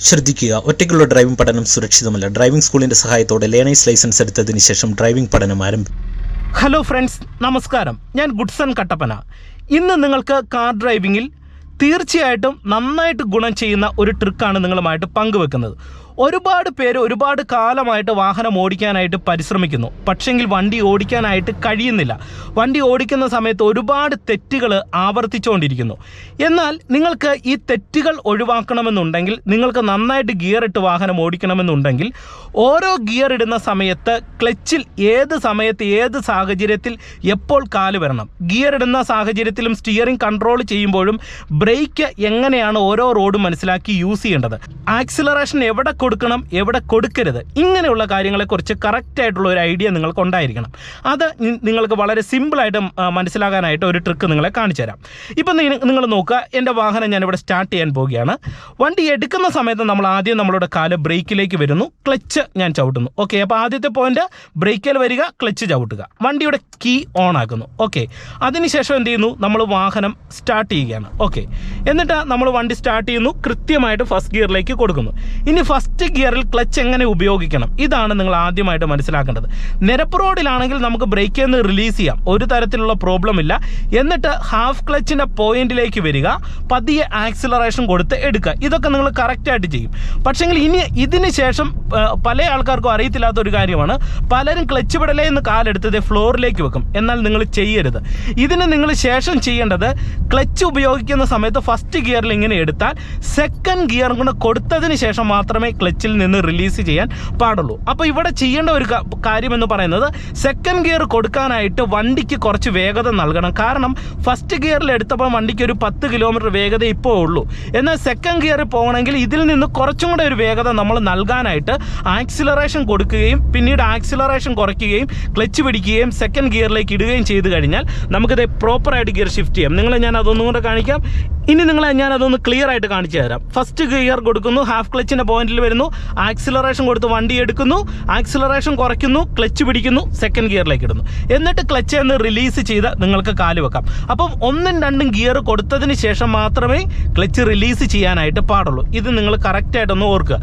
ശ്രദ്ധിക്കുക. ഒറ്റയ്ക്കുള്ള ഡ്രൈവിംഗ് പഠനം സുരക്ഷിതമല്ല. ഡ്രൈവിംഗ് സ്കൂളിന്റെ സഹായത്തോടെ ലേണേഴ്സ് ലൈസൻസ് എടുത്തതിന് ശേഷം ഡ്രൈവിംഗ് പഠനം ആരംഭിക്കും ഹലോ ഫ്രണ്ട്സ് നമസ്കാരം. ഞാൻ ഗുഡ്സൺ കട്ടപ്പന. ഇന്ന് നിങ്ങൾക്ക് കാർ ഡ്രൈവിംഗിൽ തീർച്ചയായിട്ടും നന്നായിട്ട് ഗുണം ചെയ്യുന്ന ഒരു ട്രിക്കാണ് നിങ്ങളുമായിട്ട് പങ്കുവെക്കുന്നത്. ഒരുപാട് പേര് ഒരുപാട് കാലമായിട്ട് വാഹനം ഓടിക്കാനായിട്ട് പരിശ്രമിക്കുന്നു. പക്ഷെങ്കിൽ വണ്ടി ഓടിക്കാനായിട്ട് കഴിയുന്നില്ല. വണ്ടി ഓടിക്കുന്ന സമയത്ത് ഒരുപാട് തെറ്റുകൾ ആവർത്തിച്ചുകൊണ്ടിരിക്കുന്നു എന്നാൽ നിങ്ങൾക്ക് ഈ തെറ്റുകൾ ഒഴിവാക്കണമെന്നുണ്ടെങ്കിൽ നിങ്ങൾക്ക് നന്നായിട്ട് ഗിയർ ഇട്ട് വാഹനം ഓടിക്കണമെന്നുണ്ടെങ്കിൽ ഓരോ ഗിയർ ഇടുന്ന സമയത്ത് ക്ലച്ചിൽ ഏത് സമയത്ത് ഏത് സാഹചര്യത്തിൽ എപ്പോൾ കാൽ വരണം. ഗിയർ ഇടുന്ന സാഹചര്യത്തിലും സ്റ്റിയറിംഗ് കൺട്രോൾ ചെയ്യുമ്പോഴും ബ്രേക്ക് എങ്ങനെയാണ് ഓരോ റോഡും മനസ്സിലാക്കി യൂസ് ചെയ്യേണ്ടത്. ആക്സിലറേഷൻ എവിടെ കൊടുക്കണം എവിടെ കൊടുക്കരുത്. ഇങ്ങനെയുള്ള കാര്യങ്ങളെക്കുറിച്ച് കറക്റ്റായിട്ടുള്ള ഒരു ഐഡിയ നിങ്ങൾക്ക് ഉണ്ടായിരിക്കണം അത് നിങ്ങൾക്ക് വളരെ സിമ്പിളായിട്ട് മനസ്സിലാകാനായിട്ട് ഒരു ട്രിക്ക് നിങ്ങളെ കാണിച്ചു തരാം. ഇപ്പം നിങ്ങൾ നോക്കുക എന്റെ വാഹനം ഞാനിവിടെ സ്റ്റാർട്ട് ചെയ്യാൻ പോവുകയാണ്. വണ്ടി എടുക്കുന്ന സമയത്ത് നമ്മൾ ആദ്യം നമ്മളുടെ കാൽ ബ്രേക്കിലേക്ക് വരുന്നു ക്ലച്ച് ഞാൻ ചവിട്ടുന്നു. ഓക്കെ അപ്പോൾ ആദ്യത്തെ പോയിന്റ് ബ്രേക്കിൽ വരിക ക്ലച്ച് ചവിട്ടുക. വണ്ടിയുടെ കീ ഓൺ ആക്കുന്നു. ഓക്കെ അതിനുശേഷം എന്ത് ചെയ്യുന്നു? നമ്മൾ വാഹനം സ്റ്റാർട്ട് ചെയ്യുകയാണ്. ഓക്കെ എന്നിട്ട് നമ്മൾ വണ്ടി സ്റ്റാർട്ട് ചെയ്യുന്നു കൃത്യമായിട്ട് ഫസ്റ്റ് ഗിയറിലേക്ക് കൊടുക്കുന്നു. ഇനി ഫസ്റ്റ് ഗിയറിൽ ക്ലച്ച് എങ്ങനെ ഉപയോഗിക്കണം? ഇതാണ് നിങ്ങൾ ആദ്യമായിട്ട് മനസ്സിലാക്കേണ്ടത്. നിരപ്പ് റോഡിലാണെങ്കിൽ നമുക്ക് ബ്രേക്കിൽ നിന്ന് റിലീസ് ചെയ്യാം. ഒരു തരത്തിലുള്ള പ്രോബ്ലം ഇല്ല. എന്നിട്ട് ഹാഫ് ക്ലച്ചിന്റെ പോയിന്റിലേക്ക് വരിക. പതിയെ ആക്സിലറേഷൻ കൊടുത്ത് എടുക്കുക. ഇതൊക്കെ നിങ്ങൾ കറക്റ്റായിട്ട് ചെയ്യും. പക്ഷേങ്കിൽ ഇനി ഇതിന് ശേഷം പല ആൾക്കാർക്കും അറിയത്തില്ലാത്ത ഒരു കാര്യമാണ്. പലരും ക്ലച്ച് പെടലേ എന്ന് കാലെടുത്തത് ഫ്ലോറിലേക്ക് വെക്കും. എന്നാൽ നിങ്ങൾ ചെയ്യരുത്. ഇതിന് നിങ്ങൾ ശേഷം ചെയ്യേണ്ടത് ക്ലച്ച് ഉപയോഗിക്കുന്ന സമയത്ത് ഫസ്റ്റ് ഗിയറിൽ ഇങ്ങനെ എടുത്താൽ സെക്കൻഡ് ഗിയർ കൊണ്ട് കൊടുത്തതിന് ശേഷം മാത്രമേ ക്ലച്ചിൽ നിന്ന് റിലീസ് ചെയ്യാൻ പാടുള്ളൂ. അപ്പോൾ ഇവിടെ ചെയ്യേണ്ട ഒരു കാര്യം എന്ന് പറയുന്നത് സെക്കൻഡ് ഗിയർ കൊടുക്കാനായിട്ട് വണ്ടിക്ക് കുറച്ച് വേഗത നൽകണം. കാരണം ഫസ്റ്റ് ഗിയറിൽ എടുത്തപ്പോൾ വണ്ടിക്ക് ഒരു പത്ത് കിലോമീറ്റർ വേഗത ഇപ്പോൾ ഉള്ളൂ. എന്നാൽ സെക്കൻഡ് ഗിയറിൽ പോകണമെങ്കിൽ ഇതിൽ നിന്ന് കുറച്ചും കൂടെ ഒരു വേഗത നമ്മൾ നൽകാനായിട്ട് ആക്സിലറേഷൻ കൊടുക്കുകയും പിന്നീട് ആക്സിലറേഷൻ കുറയ്ക്കുകയും ക്ലച്ച് പിടിക്കുകയും സെക്കൻഡ് ഗിയറിലേക്ക് ഇടുകയും ചെയ്ത് കഴിഞ്ഞാൽ നമുക്കിത് പ്രോപ്പറായിട്ട് ഗിയർ ഷിഫ്റ്റ് ചെയ്യാം. നിങ്ങളെ ഞാൻ അതൊന്നും കൂടെ കാണിക്കാം. ഇനി നിങ്ങളെ ഞാൻ അതൊന്ന് ക്ലിയർ ആയിട്ട് കാണിച്ചു തരാം. ഫസ്റ്റ് ഗിയർ കൊടുക്കുന്നു ഹാഫ് ക്ലച്ചിന്റെ പോയിന്റിൽ വരുന്നു. ആക്സിലറേഷൻ കൊടുത്ത് വണ്ടി എടുക്കുന്നു. ആക്സിലറേഷൻ കുറയ്ക്കുന്നു ക്ലച്ച് പിടിക്കുന്നു സെക്കൻഡ് ഗിയറിലേക്ക് ഇടുന്നു. എന്നിട്ട് ക്ലച്ച് എന്ന് റിലീസ് ചെയ്ത് നിങ്ങൾക്ക് കാൽ വെക്കാം. അപ്പം ഒന്നും രണ്ടും ഗിയർ കൊടുത്തതിന് ശേഷം മാത്രമേ ക്ലച്ച് റിലീസ് ചെയ്യാനായിട്ട് പാടുള്ളൂ. ഇത് നിങ്ങൾ കറക്റ്റായിട്ടൊന്ന് ഓർക്കുക.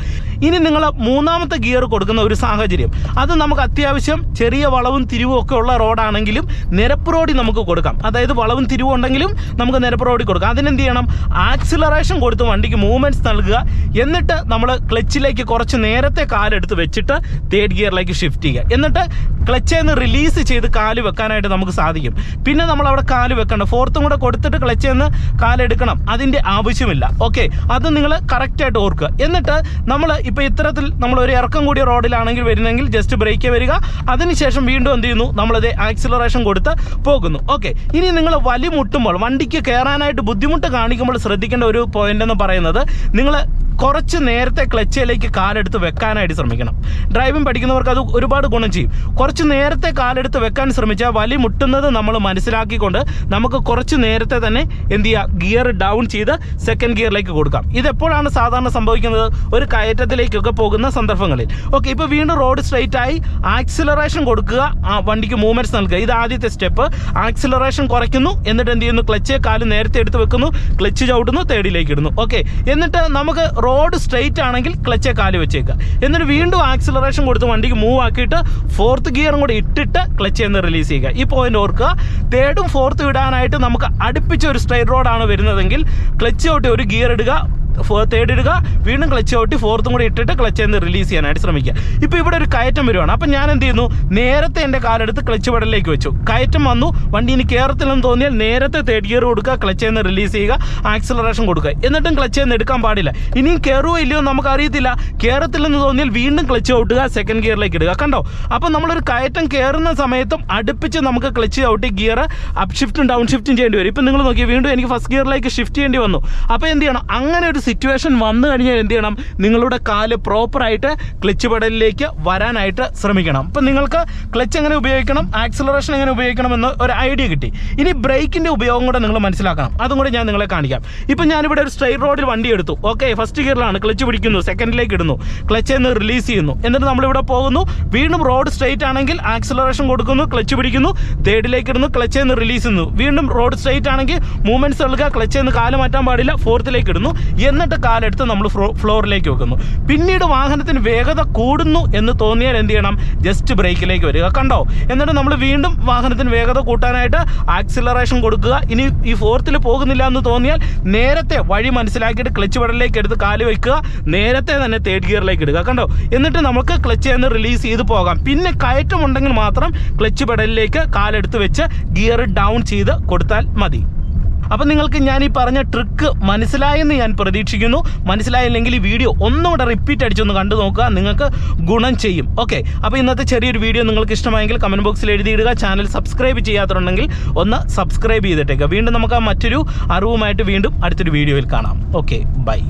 ഇനി നിങ്ങൾ മൂന്നാമത്തെ ഗിയർ കൊടുക്കുന്ന ഒരു സാഹചര്യം. അത് നമുക്ക് അത്യാവശ്യം ചെറിയ വളവും തിരിവും ഒക്കെ ഉള്ള റോഡാണെങ്കിലും നിരപ്പ് റോഡിൽ നമുക്ക് കൊടുക്കാം. അതായത് വളവും തിരിവും ഉണ്ടെങ്കിലും നമുക്ക് നിരപ്പ് റോഡിൽ കൊടുക്കാം. അതിനെന്ത് ചെയ്യണം? ആക്സിലറേഷൻ കൊടുത്ത് വണ്ടിക്ക് മൂവ്മെന്റ്സ് നൽകുക. എന്നിട്ട് നമ്മൾ ക്ലച്ചിലേക്ക് കുറച്ച് നേരത്തെ കാലെടുത്ത് വെച്ചിട്ട് തേർഡ് ഗിയറിലേക്ക് ഷിഫ്റ്റ് ചെയ്യുക. എന്നിട്ട് ക്ലച്ചിൽ നിന്ന് റിലീസ് ചെയ്ത് കാൽ വെക്കാനായിട്ട് നമുക്ക് സാധിക്കും. പിന്നെ നമ്മൾ അവിടെ കാൽ വെക്കണ്ട. ഫോർത്തും കൂടെ കൊടുത്തിട്ട് ക്ലച്ചിൽ നിന്ന് കാലെടുക്കണം. അതിന്റെ ആവശ്യമില്ല. ഓക്കെ അത് നിങ്ങൾ കറക്റ്റായിട്ട് ഓർക്കുക. എന്നിട്ട് നമ്മൾ ഇപ്പോൾ ഇത്തരത്തിൽ നമ്മൾ ഒരു ഇറക്കം കൂടിയ റോഡിലാണെങ്കിൽ വരുന്നെങ്കിൽ ജസ്റ്റ് ബ്രേക്ക് വരിക. അതിനുശേഷം വീണ്ടും എന്ത് ചെയ്യുന്നു? നമ്മളത് ആക്സിലറേഷൻ കൊടുത്ത് പോകുന്നു. ഓക്കെ ഇനി നിങ്ങൾ വലി മുട്ടുമ്പോൾ വണ്ടിക്ക് കയറാനായിട്ട് ബുദ്ധിമുട്ട് കാണിക്കുമ്പോൾ ശ്രദ്ധിക്കേണ്ട ഒരു പോയിന്റ് എന്ന് പറയുന്നത് നിങ്ങൾ കുറച്ച് നേരത്തെ ക്ലച്ചിലേക്ക് കാലെടുത്ത് വെക്കാനായിട്ട് ശ്രമിക്കണം. ഡ്രൈവിംഗ് പഠിക്കുന്നവർക്ക് അത് ഒരുപാട് ഗുണം ചെയ്യും. കുറച്ച് നേരത്തെ കാലെടുത്ത് വെക്കാൻ ശ്രമിച്ചാൽ വലി മുട്ടുന്നത് നമ്മൾ മനസ്സിലാക്കിക്കൊണ്ട് നമുക്ക് കുറച്ച് നേരത്തെ തന്നെ എന്ത് ചെയ്യുക ഗിയർ ഡൗൺ ചെയ്ത് സെക്കൻഡ് ഗിയറിലേക്ക് കൊടുക്കാം. ഇതെപ്പോഴാണ് സാധാരണ സംഭവിക്കുന്നത്? ഒരു കയറ്റത്തിലേക്കൊക്കെ പോകുന്ന സന്ദർഭങ്ങളിൽ. ഓക്കെ ഇപ്പോൾ വീണ്ടും റോഡ് സ്ട്രെയിറ്റ് ആയി ആക്സിലറേഷൻ കൊടുക്കുക ആ വണ്ടിക്ക് മൂവ്മെന്റ്സ് നൽകുക. ഇത് ആദ്യത്തെ സ്റ്റെപ്പ് ആക്സിലറേഷൻ കുറയ്ക്കുന്നു എന്നിട്ട് എന്ത് ചെയ്യുന്നു? ക്ലച്ച് കാൽ നേരത്തെ എടുത്ത് വെക്കുന്നു ക്ലച്ച് ചവിട്ടുന്നു തേടിയിലേക്ക് ഇടുന്നു. ഓക്കെ എന്നിട്ട് നമുക്ക് റോഡ് സ്ട്രെയിറ്റ് ആണെങ്കിൽ ക്ലച്ച് കാൽ വെച്ചേക്കുക എന്നിട്ട് വീണ്ടും ആക്സിലറേഷൻ കൊടുത്ത് വണ്ടിക്ക് മൂവ് ആക്കിയിട്ട് ഫോർത്ത് ഗിയറും കൂടി ഇട്ടിട്ട് ക്ലച്ച് എന്ന് റിലീസ് ചെയ്യുക. ഈ പോയിന്റ് ഓർക്കുക. തേർഡും ഫോർത്തും ഇടാനായിട്ട് നമുക്ക് അടുപ്പിച്ച ഒരു സ്ട്രെയിറ്റ് റോഡാണ് വരുന്നതെങ്കിൽ ക്ലച്ച് ഔട്ട് ഒരു ഗിയർ ഇടുക. തേർഡ് ഇടുക വീണ്ടും ക്ലച്ച് ചവിട്ടി ഫോർത്തും കൂടി ഇട്ടിട്ട് ക്ലച്ച് എന്ന് റിലീസ് ചെയ്യാനായിട്ട് ശ്രമിക്കുക. ഇപ്പോൾ ഇവിടെ ഒരു കയറ്റം വരുവാണ്. അപ്പം ഞാൻ എന്ത് ചെയ്യുന്നു? നേരത്തെ എന്റെ കാലെടുത്ത് ക്ലച്ച് പടലിലേക്ക് വെച്ചു. കയറ്റം വന്നു. വണ്ടി ഇനി കയറത്തില്ലെന്ന് തോന്നിയാൽ നേരത്തെ തേർഡ് ഗിയർ കൊടുക്കുക ക്ലച്ച് എന്ന് റിലീസ് ചെയ്യുക ആക്സിലറേഷൻ കൊടുക്കുക. എന്നിട്ടും ക്ലച്ച് എന്ന് എടുക്കാൻ പാടില്ല. ഇനിയും കയറുമോ ഇല്ലയോ നമുക്ക് അറിയത്തില്ല. കയറത്തില്ലെന്ന് തോന്നിയാൽ വീണ്ടും ക്ലച്ച് ചവിട്ടുക സെക്കൻഡ് ഗിയറിലേക്ക് ഇടുക. കണ്ടോ? അപ്പം നമ്മളൊരു കയറ്റം കയറുന്ന സമയത്തും അടുപ്പിച്ച് നമുക്ക് ക്ലച്ച് ചവിട്ടി ഗിയർ അപ്ഷിഫ്റ്റും ഡൗൺ ഷിഫ്റ്റും ചെയ്യേണ്ടി വരും. ഇപ്പം നിങ്ങൾ നോക്കി വീണ്ടും എനിക്ക് ഫസ്റ്റ് ഗിയറിലേക്ക് ഷിഫ്റ്റ് ചെയ്യേണ്ടി വന്നു. അപ്പോൾ എന്ത് ചെയ്യണം? അങ്ങനെ ഒരു സിറ്റുവേഷൻ വന്നു കഴിഞ്ഞാൽ എന്ത് ചെയ്യണം? നിങ്ങളുടെ കാൽ പ്രോപ്പറായിട്ട് ക്ലച്ച് പെടലിലേക്ക് വരാനായിട്ട് ശ്രമിക്കണം. അപ്പം നിങ്ങൾക്ക് ക്ലച്ച് എങ്ങനെ ഉപയോഗിക്കണം? ആക്സിലറേഷൻ എങ്ങനെ ഉപയോഗിക്കണം എന്ന് ഒരു ഐഡിയ കിട്ടി. ഇനി ബ്രേക്കിന്റെ ഉപയോഗം കൂടെ നിങ്ങൾ മനസ്സിലാക്കണം. അതും കൂടെ ഞാൻ നിങ്ങളെ കാണിക്കാം. ഇപ്പം ഞാനിവിടെ ഒരു സ്ട്രെയിറ്റ് റോഡിൽ വണ്ടി എടുത്തു. ഓക്കെ ഫസ്റ്റ് ഗിയറിലാണ് ക്ലച്ച് പിടിക്കുന്നു സെക്കൻഡിലേക്ക് ഇടുന്നു. ക്ലച്ച് എന്ന് റിലീസ് ചെയ്യുന്നു. എന്നിട്ട് നമ്മളിവിടെ പോകുന്നു. വീണ്ടും റോഡ് സ്ട്രെയിറ്റ് ആണെങ്കിൽ ആക്സിലറേഷൻ കൊടുക്കുന്നു ക്ലച്ച് പിടിക്കുന്നു. തേർഡിലേക്ക് ഇടുന്നു ക്ലച്ച് എന്ന് റിലീസ് ചെയ്യുന്നു. വീണ്ടും റോഡ് സ്ട്രെയിറ്റ് ആണെങ്കിൽ മൂവ്മെന്റ്സ് നൽകുക ക്ലച്ച് എന്ന് കാൽ മാറ്റാൻ പാടില്ല ഫോർത്തിലേക്ക് ഇടുന്നു. എന്നിട്ട് കാലെടുത്ത് നമ്മൾ ഫ്ലോറിലേക്ക് വെക്കുന്നു. പിന്നീട് വാഹനത്തിന് വേഗത കൂടുന്നു എന്ന് തോന്നിയാൽ എന്ത് ചെയ്യണം? ജസ്റ്റ് ബ്രേക്കിലേക്ക് വരിക. കണ്ടോ? എന്നിട്ട് നമ്മൾ വീണ്ടും വാഹനത്തിന് വേഗത കൂട്ടാനായിട്ട് ആക്സിലറേഷൻ കൊടുക്കുക. ഇനി ഈ ഫോർത്തിൽ പോകുന്നില്ല എന്ന് തോന്നിയാൽ നേരത്തെ വഴി മനസ്സിലാക്കിയിട്ട് ക്ലച്ച് പടലിലേക്ക് എടുത്ത് കാൽ വയ്ക്കുക നേരത്തെ തന്നെ തേർഡ് ഗിയറിലേക്ക് ഇടുക. കണ്ടോ? എന്നിട്ട് നമുക്ക് ക്ലച്ച് നിന്ന് റിലീസ് ചെയ്ത് പോകാം. പിന്നെ കയറ്റമുണ്ടെങ്കിൽ മാത്രം ക്ലച്ച് പെടലിലേക്ക് കാലെടുത്ത് വെച്ച് ഗിയർ ഡൗൺ ചെയ്ത് കൊടുത്താൽ മതി. അപ്പം നിങ്ങൾക്ക് ഞാൻ ഈ പറഞ്ഞ ട്രിക്ക് മനസ്സിലായെന്ന് ഞാൻ പ്രതീക്ഷിക്കുന്നു. മനസ്സിലായില്ലെങ്കിൽ ഈ വീഡിയോ ഒന്നുകൂടെ റിപ്പീറ്റ് അടിച്ചൊന്ന് കണ്ടു നോക്കുക. നിങ്ങൾക്ക് ഗുണം ചെയ്യും. ഓക്കെ അപ്പോൾ ഇന്നത്തെ ചെറിയൊരു വീഡിയോ നിങ്ങൾക്ക് ഇഷ്ടമായെങ്കിൽ കമന്റ് ബോക്സിൽ എഴുതിയിടുക. ചാനൽ സബ്സ്ക്രൈബ് ചെയ്യാത്തുണ്ടെങ്കിൽ ഒന്ന് സബ്സ്ക്രൈബ് ചെയ്തിട്ടേക്കുക വീണ്ടും നമുക്ക് മറ്റൊരു അറിവുമായിട്ട് വീണ്ടും അടുത്തൊരു വീഡിയോയിൽ കാണാം. Okay bye